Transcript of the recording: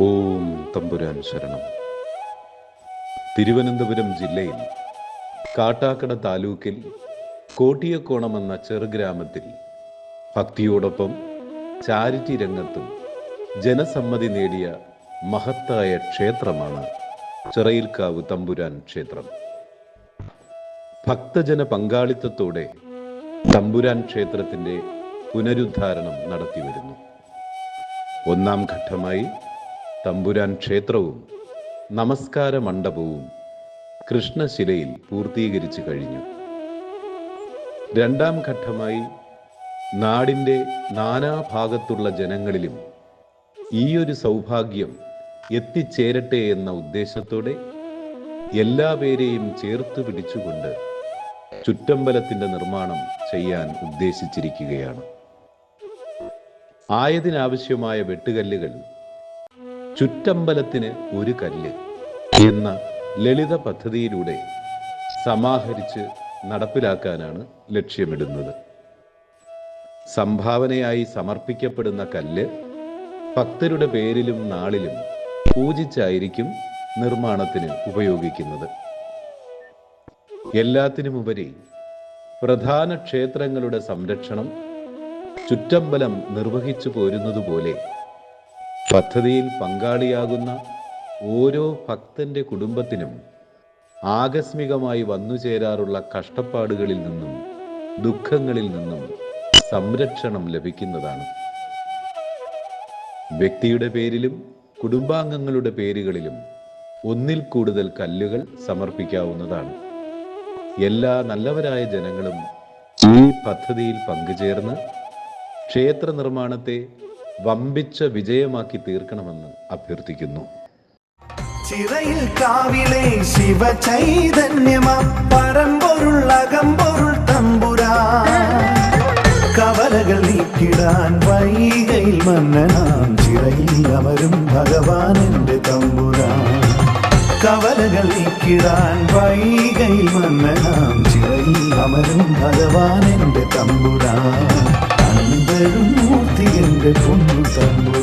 ഓം തമ്പുരാൻ ശരണം. തിരുവനന്തപുരം ജില്ലയിൽ കാട്ടാക്കട താലൂക്കിൽ കോട്ടിയക്കോണം എന്ന ചെറുഗ്രാമത്തിൽ ഭക്തിയോടൊപ്പം ചാരിറ്റി രംഗത്തും ജനസമ്മതി നേടിയ മഹത്തായ ക്ഷേത്രമാണ് ചിറയിൽക്കാവ് തമ്പുരാൻ ക്ഷേത്രം. ഭക്തജന പങ്കാളിത്തത്തോടെ തമ്പുരാൻ ക്ഷേത്രത്തിന്റെ പുനരുദ്ധാരണം നടത്തിവരുന്നു. ഒന്നാം ഘട്ടമായി തമ്പുരാൻ ക്ഷേത്രവും നമസ്കാര മണ്ഡപവും കൃഷ്ണശിലയിൽ പൂർത്തീകരിച്ചു കഴിഞ്ഞു. രണ്ടാം ഘട്ടമായി നാടിന്റെ നാനാഭാഗത്തുള്ള ജനങ്ങളിലും ഈയൊരു സൗഭാഗ്യം എത്തിച്ചേരട്ടെ എന്ന ഉദ്ദേശത്തോടെ എല്ലാ പേരെയും ചേർത്ത് പിടിച്ചുകൊണ്ട് ചുറ്റമ്പലത്തിന്റെ നിർമ്മാണം ചെയ്യാൻ ഉദ്ദേശിച്ചിരിക്കുകയാണ്. ആയതിനാവശ്യമായ വെട്ടുകല്ലുകൾ ചുറ്റമ്പലത്തിന് ഒരു കല്ല് എന്ന ലളിത പദ്ധതിയിലൂടെ സമാഹരിച്ച് നടപ്പിലാക്കാനാണ് ലക്ഷ്യമിടുന്നത്. സംഭാവനയായി സമർപ്പിക്കപ്പെടുന്ന കല്ല് ഭക്തരുടെ പേരിലും നാളിലും പൂജിച്ചായിരിക്കും നിർമ്മാണത്തിന് ഉപയോഗിക്കുന്നത്. എല്ലാത്തിനുമുപരി പ്രധാന ക്ഷേത്രങ്ങളുടെ സംരക്ഷണം ചുറ്റമ്പലം നിർവഹിച്ചു പോരുന്നതുപോലെ പദ്ധതിയിൽ പങ്കാളിയാകുന്ന ഓരോ ഭക്തന്റെ കുടുംബത്തിനും ആകസ്മികമായി വന്നുചേരാറുള്ള കഷ്ടപ്പാടുകളിൽ നിന്നും ദുഃഖങ്ങളിൽ നിന്നും സംരക്ഷണം ലഭിക്കുന്നതാണ്. വ്യക്തിയുടെ പേരിലും കുടുംബാംഗങ്ങളുടെ പേരുകളിലും ഒന്നിൽ കൂടുതൽ കല്ലുകൾ സമർപ്പിക്കാവുന്നതാണ്. എല്ലാ നല്ലവരായ ജനങ്ങളും ഈ പദ്ധതിയിൽ പങ്കുചേർന്ന് ക്ഷേത്ര നിർമ്മാണത്തെ വമ്പിച്ച വിജയമാക്കി തീർക്കണമെന്ന് അഭ്യർത്ഥിക്കുന്നു. ചിറയിൽ കാവിലെ ശിവ ചൈതന്യമാം പരമ്പൊരുൾ അകമ്പൊരുൾ തമ്പുരാ കവലകൾ നീക്കിടാൻ വൈകയിൽ മന്നനാം ചിറയിൽ അവരും ഭഗവാൻ തമ്പുരാ കവലകൾ നീക്കിടാൻ വൈകയിൽ മന്നനാം பொண்ணுடா அன்பரும் மூர்த்தி என்ற பொண்ணு தம்பு